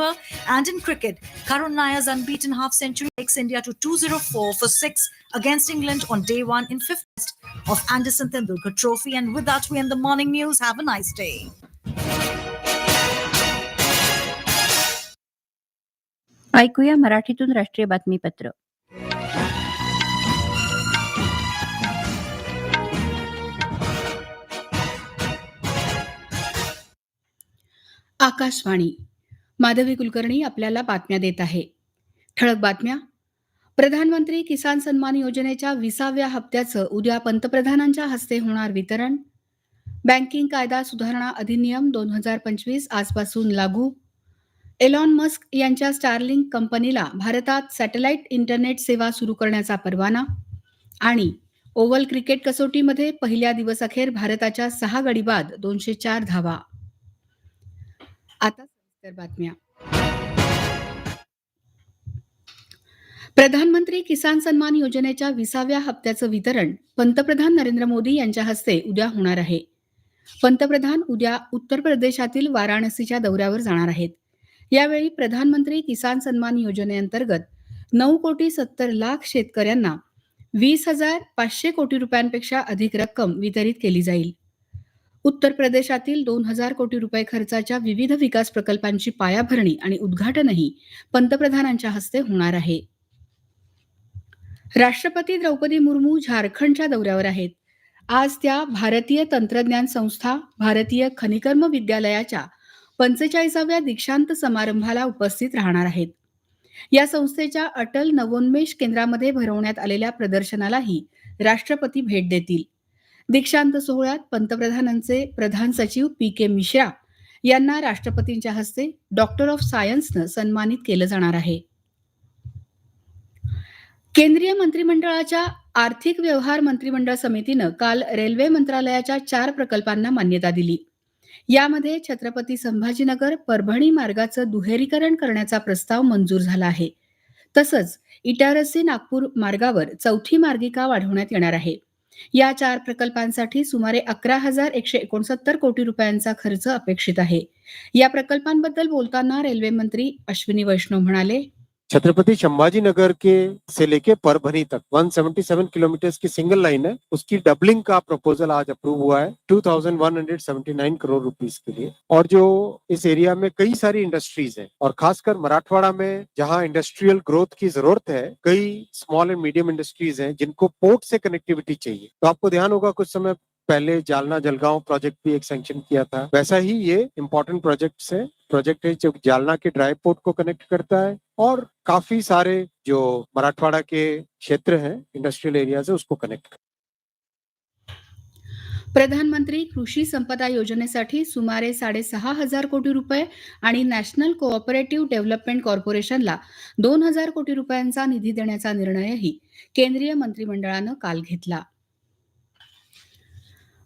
And in cricket, Karun Nayer's unbeaten half century takes India to 204 for 6 against England on day one in fifth test of Anderson Tendulkar Trophy. And with that, we end the morning news. Have a nice day. ऐकूया मराठीतून राष्ट्रीय बातमीपत्र आकाशवाणी माधवी कुलकर्णी आपल्याला बातम्या देत आहे. ठळक बातम्या. प्रधानमंत्री किसान सन्मान योजनेच्या विसाव्या हप्त्याचं उद्या पंतप्रधानांच्या हस्ते होणार वितरण. बँकिंग कायदा सुधारणा अधिनियम दोन हजार पंचवीस आजपासून लागू. एलॉन मस्क यांच्या स्टारलिंक कंपनीला भारतात सॅटेलाइट इंटरनेट सेवा सुरू करण्याचा परवाना. आणि ओव्हल क्रिकेट कसोटीमध्ये पहिल्या दिवसअखेर भारताच्या सहा गडी बाद दोनशे चार धावा. आता सविस्तर बातम्या. प्रधानमंत्री किसान सन्मान योजनेच्या विसाव्या हप्त्याचं वितरण पंतप्रधान नरेंद्र मोदी यांच्या हस्ते उद्या होणार आहे. पंतप्रधान उद्या उत्तर प्रदेशातील वाराणसीच्या दौऱ्यावर जाणार आहेत. यावेळी प्रधानमंत्री किसान सन्मान योजनेअंतर्गत नऊ कोटी सत्तर लाख शेतकऱ्यांना वीस हजार पाचशे कोटी रुपयांपेक्षा अधिक रक्कम वितरित केली जाईल. उत्तर प्रदेशातील दोन हजार कोटी रुपये खर्चाच्या विविध विकास प्रकल्पांची पायाभरणी आणि उद्घाटनही पंतप्रधानांच्या हस्ते होणार आहे. राष्ट्रपती द्रौपदी मुर्मू झारखंडच्या दौऱ्यावर आहेत. आज त्या भारतीय तंत्रज्ञान संस्था भारतीय खनिकर्म विद्यालयाच्या पंचेचाळीसाव्या दीक्षांत समारंभाला उपस्थित राहणार आहेत. या संस्थेच्या अटल नवोन्मेष केंद्रामध्ये भरवण्यात आलेल्या प्रदर्शनालाही राष्ट्रपती भेट देतील. दीक्षांत सोहळ्यात पंतप्रधानांचे प्रधान सचिव पी के मिश्रा यांना राष्ट्रपतींच्या हस्ते डॉक्टर ऑफ सायन्सनं सन्मानित केलं जाणार आहे. केंद्रीय मंत्रिमंडळाच्या आर्थिक व्यवहार मंत्रिमंडळ समितीनं काल रेल्वे मंत्रालयाच्या चार प्रकल्पांना मान्यता दिली. यामध्ये छत्रपती संभाजीनगर परभणी मार्गाचं दुहेरीकरण करण्याचा प्रस्ताव मंजूर झाला आहे. तसंच इटारसी नागपूर मार्गावर चौथी मार्गिका वाढवण्यात येणार आहे. या चार प्रकल्पांसाठी सुमारे अकरा हजार एकशे एकोणसत्तर कोटी रुपयांचा खर्च अपेक्षित आहे. या प्रकल्पांबद्दल बोलताना रेल्वे मंत्री अश्विनी वैष्णव म्हणाले छत्रपति संभाजी नगर के से लेके परभनी तक 177 किलोमीटर की सिंगल लाइन है। उसकी डबलिंग का प्रपोजल आज अप्रूव हुआ है 2179 करोड़ रुपीस के लिए। और जो इस एरिया में कई सारी इंडस्ट्रीज़ हैं, और खासकर मराठवाड़ा में जहाँ इंडस्ट्रियल ग्रोथ की ज़रूरत है, कई स्मॉल एंड मीडियम इंडस्ट्रीज़ हैं जिनको पोर्ट से कनेक्टिविटी चाहिए। तो आपको ध्यान होगा, कुछ समय पहले जालना जलगांव प्रोजेक्ट भी एक सैंक्शन किया था। वैसा ही ये इम्पोर्टेंट प्रोजेक्ट है। प्रोजेक्ट है जो जालना के ड्राई पोर्ट को कनेक्ट करता है और काफी सारे जो मराठवाड़ा के क्षेत्र हैं इंडस्ट्रियल एरियाज है उसको कनेक्ट प्रधानमंत्री कृषी संपदा योजनेसाठी सुमारे साडेसहा हजार कोटी रुपये आणि नॅशनल कोऑपरेटिव्ह डेव्हलपमेंट कॉर्पोरेशनला दोन हजार कोटी रुपयांचा निधी देण्याचा निर्णयही केंद्रीय मंत्रिमंडळानं काल घेतला.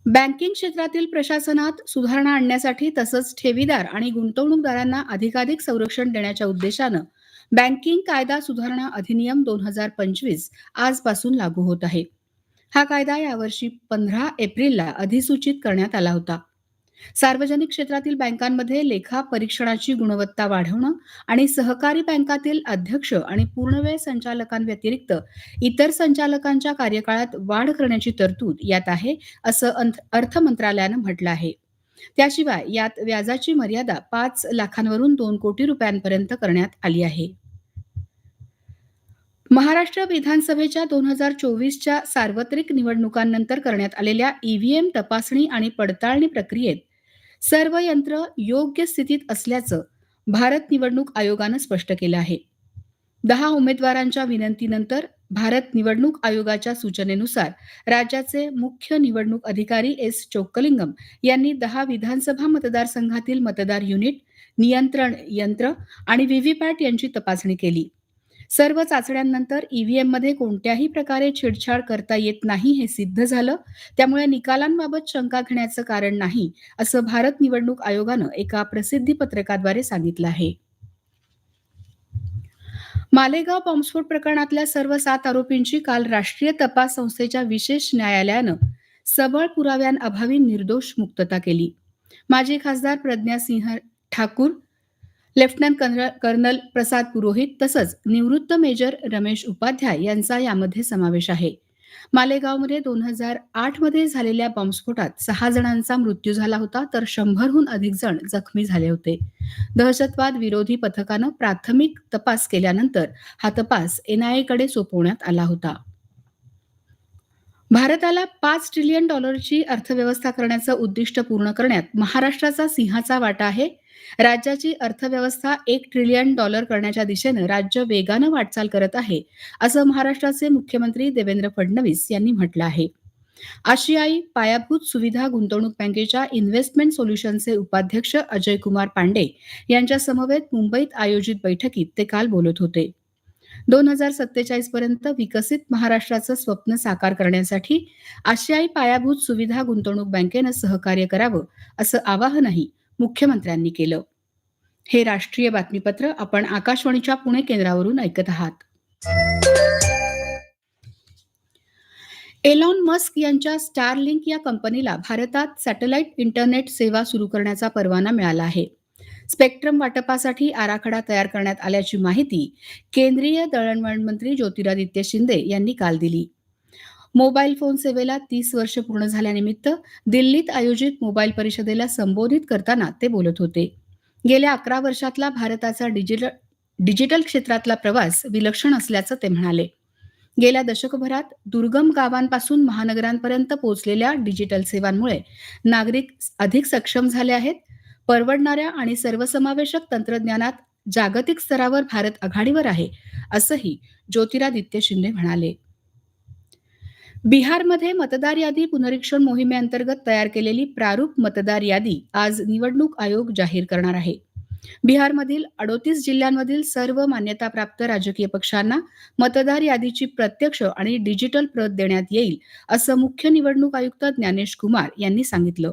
बँकिंग क्षेत्रातील प्रशासनात सुधारणा आणण्यासाठी तसंच ठेवीदार आणि गुंतवणूकदारांना अधिकाधिक संरक्षण देण्याच्या उद्देशानं बँकिंग कायदा सुधारणा अधिनियम दोन हजार पंचवीस आजपासून लागू होत आहे. हा कायदा यावर्षी पंधरा एप्रिलला अधिसूचित करण्यात आला होता. सार्वजनिक क्षेत्रातील बँकांमध्ये लेखा परीक्षणाची गुणवत्ता वाढवणं आणि सहकारी बँकातील अध्यक्ष आणि पूर्णवेळ संचालकांव्यतिरिक्त इतर संचालकांच्या कार्यकाळात वाढ करण्याची तरतूद यात आहे असं अर्थ मंत्रालयानं म्हटलं आहे. त्याशिवाय यात व्याजाची मर्यादा पाच लाखांवरून दोन कोटी रुपयांपर्यंत करण्यात आली आहे. महाराष्ट्र विधानसभेच्या दोन हजार चोवीसच्या सार्वत्रिक निवडणुकांनंतर करण्यात आलेल्या ईव्हीएम तपासणी आणि पडताळणी प्रक्रियेत सर्व यंत्र योग्य स्थितीत असल्याचं भारत निवडणूक आयोगानं स्पष्ट केलं आहे. दहा उमेदवारांच्या विनंतीनंतर भारत निवडणूक आयोगाच्या सूचनेनुसार राज्याचे मुख्य निवडणूक अधिकारी एस चोक्कलिंगम यांनी दहा विधानसभा मतदारसंघातील मतदार युनिट नियंत्रण यंत्र आणि व्हीव्हीपॅट यांची तपासणी केली. सर्व चाचण्यांनंतर ईव्हीएममध्ये कोणत्याही प्रकारे छेडछाड करता येत नाही हे सिद्ध झालं. त्यामुळे निकालांबाबत शंका घेण्याचं कारण नाही असं भारत निवडणूक आयोगानं एका प्रसिद्धी पत्रकाद्वारे सांगितलं आहे. मालेगाव बॉम्बस्फोट प्रकरणातल्या सर्व सात आरोपींची काल राष्ट्रीय तपास संस्थेच्या विशेष न्यायालयानं सबळ पुराव्यांअभावी निर्दोष मुक्तता केली. माजी खासदार Pragya Singh Thakur lieutenant colonel colonel Prasad Purohit तसंच निवृत्त मेजर रमेश उपाध्याय यांचा यामध्ये समावेश आहे. मालेगावमध्ये दोन हजार आठमध्ये झालेल्या बॉम्बस्फोटात सहा जणांचा मृत्यू झाला होता तर शंभरहून अधिक जण जखमी झाले होते. दहशतवाद विरोधी पथकानं प्राथमिक तपास केल्यानंतर हा तपास एनआयएकडे सोपवण्यात आला होता. भारताला पाच ट्रिलियन डॉलरची अर्थव्यवस्था करण्याचं उद्दिष्ट पूर्ण करण्यात महाराष्ट्राचा सिंहाचा वाटा आहे. राज्याची अर्थव्यवस्था एक ट्रिलियन डॉलर करण्याच्या दिशेनं राज्य वेगानं वाटचाल करत आहे असं महाराष्ट्राचे मुख्यमंत्री देवेंद्र फडणवीस यांनी म्हटलं आहे. आशियाई पायाभूत सुविधा गुंतवणूक बँकेच्या इन्व्हेस्टमेंट सोल्युशनचे उपाध्यक्ष अजय कुमार पांडे यांच्या समवेत मुंबईत आयोजित बैठकीत ते काल बोलत होते. दोन हजार सत्तेचाळीस पर्यंत विकसित महाराष्ट्राचं स्वप्न साकार करण्यासाठी आशियाई पायाभूत सुविधा गुंतवणूक बँकेनं सहकार्य करावं असं आवाहनही मुख्यमंत्र्यांनी केलं. हे राष्ट्रीय बातमीपत्र आपण आकाशवाणीच्या पुणे केंद्रावरून ऐकत आहात. एलॉन मस्क यांच्या स्टारलिंक या कंपनीला भारतात सॅटेलाइट इंटरनेट सेवा सुरू करण्याचा परवाना मिळाला आहे. स्पेक्ट्रम वाटपासाठी आराखडा तयार करण्यात आल्याची माहिती केंद्रीय दळणवळण मंत्री ज्योतिरादित्य शिंदे यांनी काल दिली. मोबाईल फोन सेवेला तीस वर्ष पूर्ण झाल्यानिमित्त दिल्लीत आयोजित मोबाईल परिषदेला संबोधित करताना ते बोलत होते. गेल्या अकरा वर्षातला भारताचा डिजिटल डिजिटल क्षेत्रातला प्रवास विलक्षण असल्याचं ते म्हणाले. गेल्या दशकभरात दुर्गम गावांपासून महानगरांपर्यंत पोहोचलेल्या डिजिटल सेवांमुळे नागरिक अधिक सक्षम झाले आहेत. परवडणाऱ्या आणि सर्वसमावेशक तंत्रज्ञानात जागतिक स्तरावर भारत आघाडीवर आहे असंही ज्योतिरादित्य शिंदे म्हणाले. बिहारमध्ये मतदार यादी पुनरीक्षण मोहिमेअंतर्गत तयार केलेली प्रारूप मतदार यादी आज निवडणूक आयोग जाहीर करणार आहे. बिहारमधील अडोतीस जिल्ह्यांमधील सर्व मान्यताप्राप्त राजकीय पक्षांना मतदार यादीची प्रत्यक्ष आणि डिजिटल प्रत देण्यात येईल असं मुख्य निवडणूक आयुक्त ज्ञानेश कुमार यांनी सांगितलं.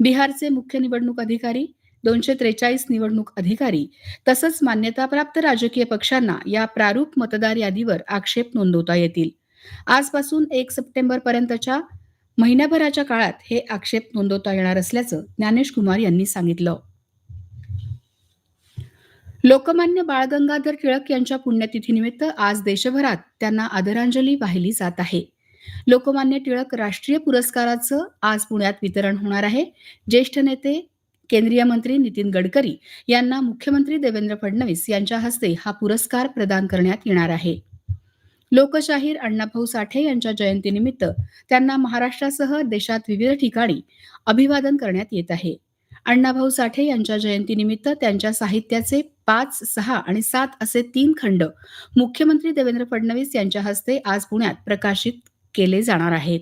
बिहारचे मुख्य निवडणूक अधिकारी दोनशे त्रेचाळीस निवडणूक अधिकारी तसंच मान्यताप्राप्त राजकीय पक्षांना या प्रारूप मतदार यादीवर आक्षेप नोंदवता येतील. आजपासून एक सप्टेंबर पर्यंतच्या महिन्याभराच्या काळात हे आक्षेप नोंदवता येणार असल्याचं ज्ञानेश कुमार यांनी सांगितलं. लोकमान्य बाळ गंगाधर टिळक यांच्या पुण्यतिथीनिमित्त आज देशभरात त्यांना आदरांजली वाहिली जात आहे. लोकमान्य टिळक राष्ट्रीय पुरस्काराचं आज पुण्यात वितरण होणार आहे. ज्येष्ठ नेते केंद्रीय मंत्री नितीन गडकरी यांना मुख्यमंत्री देवेंद्र फडणवीस यांच्या हस्ते हा पुरस्कार प्रदान करण्यात येणार आहे. लोकशाहीर अण्णाभाऊ साठे यांच्या जयंतीनिमित्त त्यांना महाराष्ट्रासह देशात विविध ठिकाणी अभिवादन करण्यात येत आहे. अण्णाभाऊ साठे यांच्या जयंतीनिमित्त त्यांच्या साहित्याचे पाच सहा आणि सात असे तीन खंड मुख्यमंत्री देवेंद्र फडणवीस यांच्या हस्ते आज पुण्यात प्रकाशित केले जाणार आहेत.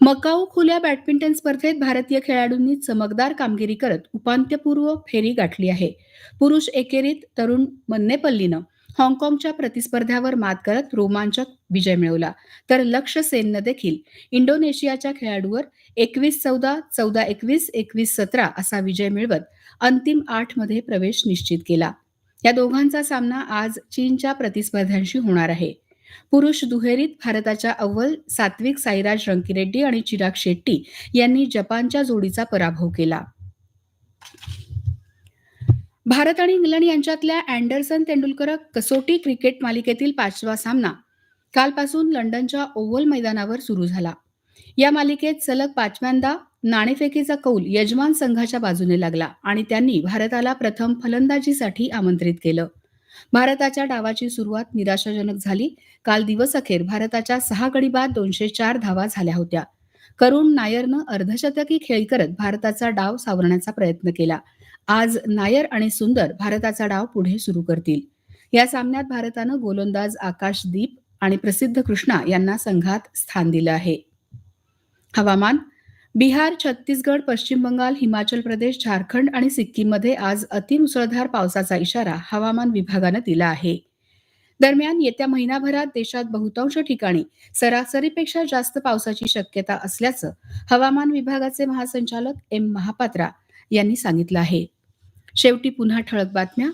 मकाऊ खुल्या बॅडमिंटन स्पर्धेत भारतीय खेळाडूंनी चमकदार कामगिरी करत उपांत्यपूर्व फेरी गाठली आहे. पुरुष एकेरीत तरुण मन्नेपल्लीनं हाँगकाँगच्या प्रतिस्पर्ध्यावर मात करत रोमांचक विजय मिळवला. तर लक्ष्य सेननं देखील इंडोनेशियाच्या खेळाडूवर एकवीस चौदा चौदा एकवीस एकवीस सतरा असा विजय मिळवत अंतिम आठमध्ये प्रवेश निश्चित केला. या दोघांचा सामना आज चीनच्या प्रतिस्पर्ध्यांशी होणार आहे. पुरुष दुहेरीत भारताच्या अव्वल सात्विक साईराज रंकीरेड्डी आणि चिराग शेट्टी यांनी जपानच्या जोडीचा पराभव केला. भारत आणि इंग्लंड यांच्यातल्या अँडरसन तेंडुलकर कसोटी क्रिकेट मालिकेतील पाचवा सामना कालपासून लंडनच्या ओव्हल मैदानावर सुरू झाला. या मालिकेत सलग पाचव्यांदा नाणेफेकीचा कौल यजमान संघाच्या बाजूने लागला आणि त्यांनी भारताला प्रथम फलंदाजीसाठी आमंत्रित केलं. भारताच्या डावाची सुरुवात निराशाजनक झाली. काल दिवस अखेर भारताच्या सहा गडी बाद दोनशे चार धावा झाल्या होत्या. करुण नायरनं अर्धशतकी खेळी करत भारताचा डाव सावरण्याचा प्रयत्न केला. आज नायर आणि सुंदर भारताचा डाव पुढे सुरू करतील. या सामन्यात भारतानं गोलंदाज आकाशदीप आणि प्रसिद्ध कृष्णा यांना संघात स्थान दिलं आहे. हवामान बिहार छत्तीसगड पश्चिम बंगाल हिमाचल प्रदेश झारखंड आणि सिक्कीममध्ये आज अतिमुसळधार पावसाचा इशारा हवामान विभागानं दिला आहे. दरम्यान येत्या महिनाभरात देशात बहुतांश ठिकाणी सरासरीपेक्षा जास्त पावसाची शक्यता असल्याचं हवामान विभागाचे महासंचालक एम महापात्रा यांनी सांगितलं आहे. शेवटी पुन्हा ठळक बातम्या.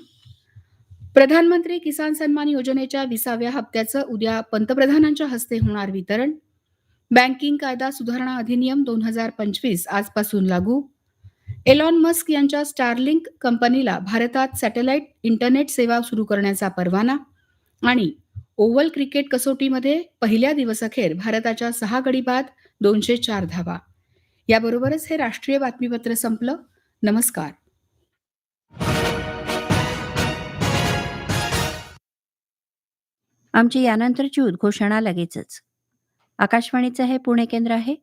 प्रधानमंत्री किसान सन्मान योजनेच्या विसाव्या हप्त्याचं उद्या पंतप्रधानांच्या हस्ते होणार वितरण. बँकिंग कायदा सुधारणा अधिनियम दोन हजार पंचवीस आजपासून लागू. एलॉन मस्क यांच्या स्टारलिंक कंपनीला भारतात सॅटेलाइट इंटरनेट सेवा सुरू करण्याचा परवाना आणि ओव्हल क्रिकेट कसोटीमध्ये पहिल्या दिवसअखेर भारताच्या सहा गडी बाद दोनशे चार धावा. याबरोबरच हे राष्ट्रीय बातमीपत्र संपलं. नमस्कार. आमची यानंतरची उद्घोषणा लगेचच. आकाशवाणीचं हे पुणे केंद्र आहे.